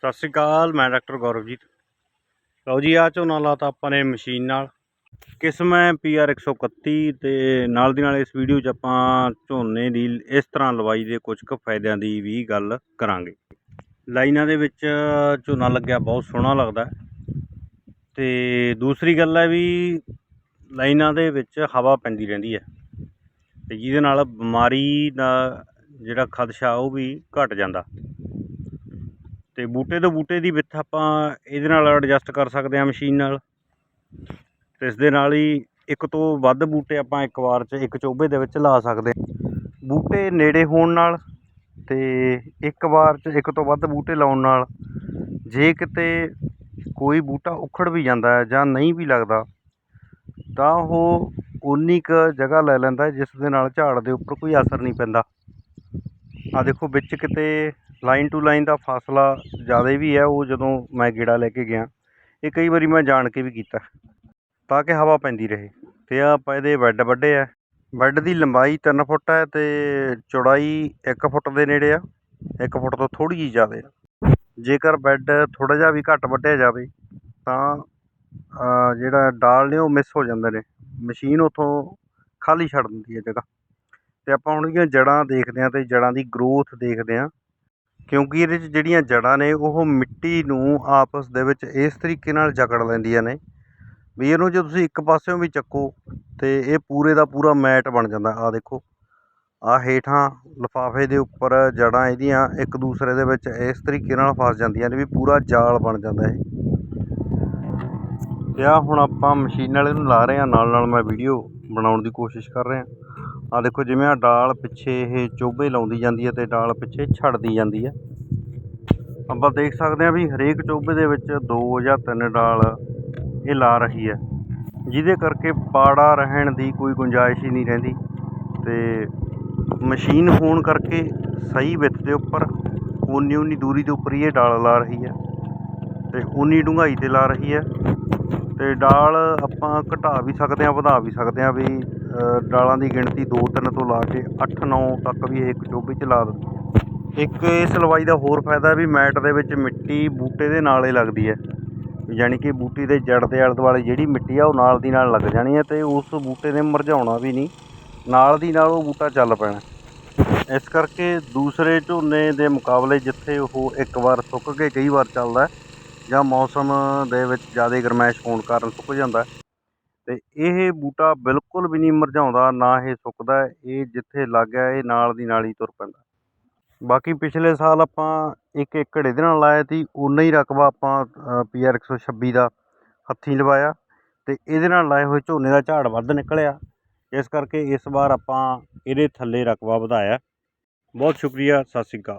ਸਤਿ ਸ਼੍ਰੀ ਅਕਾਲ, ਮੈਂ ਡਾਕਟਰ ਗੌਰਵਜੀਤ। ਲਓ ਜੀ ਆ ਝੋਨਾ ਲਾਤਾ ਆਪਾਂ ਨੇ ਮਸ਼ੀਨ ਨਾਲ। ਕਿਸਮ ਹੈ ਪੀਆਰ 131 ਤੇ ਨਾਲ ਦੀ ਨਾਲ ਇਸ ਵੀਡੀਓ 'ਚ ਆਪਾਂ ਝੋਨੇ ਦੀ ਇਸ ਤਰ੍ਹਾਂ ਲਵਾਈ ਦੇ ਕੁਝ ਕੁ ਫਾਇਦਿਆਂ ਦੀ ਵੀ ਗੱਲ ਕਰਾਂਗੇ। ਲਾਈਨਾਂ ਦੇ ਵਿੱਚ ਝੋਨਾ ਲੱਗਿਆ, ਬਹੁਤ ਸੋਹਣਾ ਲੱਗਦਾ। ਹੈ। ਤੇ ਦੂਸਰੀ ਗੱਲ ਹੈ ਵੀ ਲਾਈਨਾਂ ਦੇ ਵਿੱਚ ਹਵਾ ਪੈਂਦੀ ਰਹਿੰਦੀ ਹੈ। ਤੇ ਜਿਹਦੇ ਨਾਲ ਬਿਮਾਰੀ ਦਾ ਜਿਹੜਾ ਖਦਸ਼ਾ ਉਹ ਵੀ ਘਟ ਜਾਂਦਾ। ਤੇ ਬੂਟੇ ਤੋਂ ਬੂਟੇ ਦੀ ਵਿੱਥ ਆਪਾਂ ਇਹਦੇ ਨਾਲ ਐਡਜਸਟ ਕਰ ਸਕਦੇ ਹਾਂ ਮਸ਼ੀਨ ਨਾਲ। ਤੇ ਇਸ ਦੇ ਨਾਲ ਹੀ ਇੱਕ ਤੋਂ ਵੱਧ ਬੂਟੇ ਆਪਾਂ ਇੱਕ ਵਾਰ 'ਚ ਇੱਕ ਚੋਭੇ ਦੇ ਵਿੱਚ ਲਾ ਸਕਦੇ ਬੂਟੇ ਨੇੜੇ ਹੋਣ ਨਾਲ ਤੇ ਇੱਕ ਵਾਰ 'ਚ ਇੱਕ ਤੋਂ ਵੱਧ ਬੂਟੇ ਲਾਉਣ ਨਾਲ ਜੇ ਕਿਤੇ ਕੋਈ ਬੂਟਾ ਉਖੜ ਵੀ ਜਾਂਦਾ ਹੈ ਜਾਂ ਨਹੀਂ ਵੀ ਲੱਗਦਾ, ਤਾਂ ਉਹ ਉਨੀ ਕੁ ਜਗ੍ਹਾ ਲੈ ਲੈਂਦਾ ਜਿਸ ਦੇ ਨਾਲ ਝਾੜ ਦੇ ਉੱਪਰ ਕੋਈ ਅਸਰ ਨਹੀਂ ਪੈਂਦਾ। ਆ ਦੇਖੋ ਵਿੱਚ ਕਿਤੇ ਲਾਈਨ ਟੂ ਲਾਈਨ ਦਾ ਫਾਸਲਾ ਜ਼ਿਆਦਾ ਵੀ ਹੈ, ਉਹ ਜਦੋਂ ਮੈਂ ਗੇੜਾ ਲੈ ਕੇ ਗਿਆ, ਇਹ ਕਈ ਵਾਰੀ ਮੈਂ ਜਾਣ ਕੇ ਵੀ ਕੀਤਾ, ਤਾਂ ਕਿ ਹਵਾ ਪੈਂਦੀ ਰਹੇ ਅਤੇ ਆਪਾਂ ਇਹਦੇ ਬੈੱਡ ਵੱਡੇ ਆ, ਬੈੱਡ ਦੀ ਲੰਬਾਈ ਤਿੰਨ ਫੁੱਟ ਹੈ ਅਤੇ ਚੌੜਾਈ ਇੱਕ ਫੁੱਟ ਦੇ ਨੇੜੇ ਆ, ਇੱਕ ਫੁੱਟ ਤੋਂ ਥੋੜ੍ਹੀ ਜਿਹੀ ਜ਼ਿਆਦਾ ਆ। ਜੇਕਰ ਬੈੱਡ ਥੋੜ੍ਹਾ ਜਿਹਾ ਵੀ ਘੱਟ ਵੱਢਿਆ ਜਾਵੇ, ਤਾਂ ਜਿਹੜਾ ਡਾਲ ਨੇ ਉਹ ਮਿਸ ਹੋ ਜਾਂਦੇ ਨੇ, ਮਸ਼ੀਨ ਉੱਥੋਂ ਖਾਲੀ ਛੱਡ ਦਿੰਦੀ ਹੈ ਜਗ੍ਹਾ। ਅਤੇ ਆਪਾਂ ਹੁਣ ਇਹਦੀਆਂ ਜੜ੍ਹਾਂ ਦੇਖਦੇ ਹਾਂ ਅਤੇ ਜੜ੍ਹਾਂ ਦੀ ਗਰੋਥ ਦੇਖਦੇ ਹਾਂ ਕਿਉਂਕਿ ਇਹਦੇ 'ਚ ਜਿਹੜੀਆਂ ਜੜ੍ਹਾਂ ਨੇ, ਉਹ ਮਿੱਟੀ ਨੂੰ ਆਪਸ ਦੇ ਵਿੱਚ ਇਸ ਤਰੀਕੇ ਨਾਲ ਜਕੜ ਲੈਂਦੀਆਂ ਨੇ। ਵੀ ਇਹਨੂੰ ਜੇ ਤੁਸੀਂ ਇੱਕ ਪਾਸਿਓਂ ਵੀ ਚੱਕੋ, ਤੇ ਇਹ ਪੂਰੇ ਦਾ ਪੂਰਾ ਮੈਟ ਬਣ ਜਾਂਦਾ। ਆਹ ਦੇਖੋ, ਆਹ ਹੇਠਾਂ ਲਿਫਾਫੇ ਦੇ ਉੱਪਰ ਜੜ੍ਹਾਂ ਇਹਦੀਆਂ ਇੱਕ ਦੂਸਰੇ ਦੇ ਵਿੱਚ ਇਸ ਤਰੀਕੇ ਨਾਲ ਫਸ ਜਾਂਦੀਆਂ ਨੇ, ਵੀ ਪੂਰਾ ਜਾਲ ਬਣ ਜਾਂਦਾ ਇਹ। ਤੇ ਆ ਹੁਣ ਆਪਾਂ ਮਸ਼ੀਨ ਨਾਲ ਇਹਨੂੰ ਲਾ ਰਹੇ ਹਾਂ। ਨਾਲ ਨਾਲ ਮੈਂ ਵੀਡੀਓ ਬਣਾਉਣ ਦੀ ਕੋਸ਼ਿਸ਼ ਕਰ ਰਿਹਾ। ਆ ਦੇਖੋ ਜਿਵੇਂ ਆ ਡਾਲ ਪਿੱਛੇ ਇਹ ਚੋਭੇ ਲਾਉਂਦੀ ਜਾਂਦੀ ਹੈ ਤੇ ਡਾਲ ਪਿੱਛੇ ਛੱਡਦੀ ਜਾਂਦੀ ਹੈ। ਆਪਾਂ ਦੇਖ ਸਕਦੇ ਹਾਂ ਵੀ ਹਰੇਕ ਚੋਭੇ ਦੇ ਵਿੱਚ ਦੋ ਜਾਂ ਤਿੰਨ ਡਾਲ ਇਹ ਲਾ ਰਹੀ ਹੈ। ਜਿਹਦੇ ਕਰਕੇ ਪਾੜਾ ਰਹਿਣ ਦੀ ਕੋਈ ਗੁੰਜਾਇਸ਼ ਹੀ ਨਹੀਂ ਰਹਿੰਦੀ ਤੇ ਮਸ਼ੀਨ ਹੋਣ ਕਰਕੇ ਸਹੀ ਵਿੱਥ ਦੇ ਉੱਪਰ ਉਨੀ ਉਨੀ ਦੂਰੀ ਦੇ ਉੱਪਰ ਹੀ ਇਹ ਡਾਲ ਲਾ ਰਹੀ ਹੈ ਤੇ ਉਨੀ ਡੂੰਘਾਈ ਤੇ ਲਾ ਰਹੀ ਹੈ ਤੇ ਡਾਲ ਆਪਾਂ ਘਟਾ ਵੀ ਸਕਦੇ ਹਾਂ, ਵਧਾ ਵੀ ਸਕਦੇ ਹਾਂ ਵੀ ਡਾਲਾਂ ਦੀ ਗਿਣਤੀ 2-3 ਤੋਂ ਲਾ ਕੇ 8-9 ਤੱਕ ਵੀ ਇਹ ਇੱਕ ਚੋਬੇ 'ਚ ਲਾ ਦਿੰਦੀ ਹੈ। ਇੱਕ ਇਸ ਲਵਾਈ ਦਾ ਹੋਰ ਫਾਇਦਾ ਵੀ ਮੈਟ ਦੇ ਵਿੱਚ ਮਿੱਟੀ ਬੂਟੇ ਦੇ ਨਾਲ ਹੀ ਲੱਗਦੀ ਹੈ। ਯਾਨੀ ਕਿ ਬੂਟੀ ਦੇ ਜੜ ਦੇ ਆਲੇ ਦੁਆਲੇ ਜਿਹੜੀ ਮਿੱਟੀ ਆ ਉਹ ਨਾਲ ਦੀ ਨਾਲ ਲੱਗ ਜਾਣੀ ਹੈ ਤੇ ਉਸ ਬੂਟੇ ਨੇ ਮਰਝਾਉਣਾ ਵੀ ਨਹੀਂ। ਨਾਲ ਦੀ ਨਾਲ ਉਹ ਬੂਟਾ ਚੱਲ ਪੈਣਾ ਇਸ ਕਰਕੇ ਦੂਸਰੇ ਝੋਨੇ ਦੇ ਮੁਕਾਬਲੇ ਜਿੱਥੇ ਉਹ ਇੱਕ ਵਾਰ ਸੁੱਕ ਕੇ ਕਈ ਵਾਰ ਚੱਲਦਾ ਜਾਂ ਮੌਸਮ ਦੇ ਵਿੱਚ ਜ਼ਿਆਦਾ ਗਰਮੈਸ਼ ਹੋਣ ਕਾਰਨ ਸੁੱਕ ਜਾਂਦਾ ਅਤੇ ਇਹ ਬੂਟਾ ਬਿਲਕੁਲ ਵੀ ਨਹੀਂ ਮੁਰਝਾਉਂਦਾ ਨਾ ਇਹ ਸੁੱਕਦਾ, ਇਹ ਜਿੱਥੇ ਲੱਗ ਗਿਆ, ਇਹ ਨਾਲ ਦੀ ਨਾਲ ਹੀ ਤੁਰ ਪੈਂਦਾ। ਬਾਕੀ ਪਿਛਲੇ ਸਾਲ ਆਪਾਂ ਇੱਕ ਏਕੜ ਇਹਦੇ ਨਾਲ ਲਾਇਆ ਸੀ ਉਨਾ ਹੀ ਰਕਬਾ ਆਪਾਂ ਪੀ ਯਾਰ ਇੱਕ ਸੌ ਛੱਬੀ ਦਾ ਹੱਥੀਂ ਲਵਾਇਆ ਅਤੇ ਇਹਦੇ ਨਾਲ ਲਾਏ ਹੋਏ ਝੋਨੇ ਦਾ ਝਾੜ ਵੱਧ ਨਿਕਲਿਆ। ਇਸ ਕਰਕੇ ਇਸ ਵਾਰ ਆਪਾਂ ਇਹਦੇ ਥੱਲੇ ਰਕਬਾ ਵਧਾਇਆ। ਬਹੁਤ ਸ਼ੁਕਰੀਆ, ਸਤਿ ਸ਼੍ਰੀ ਅਕਾਲ।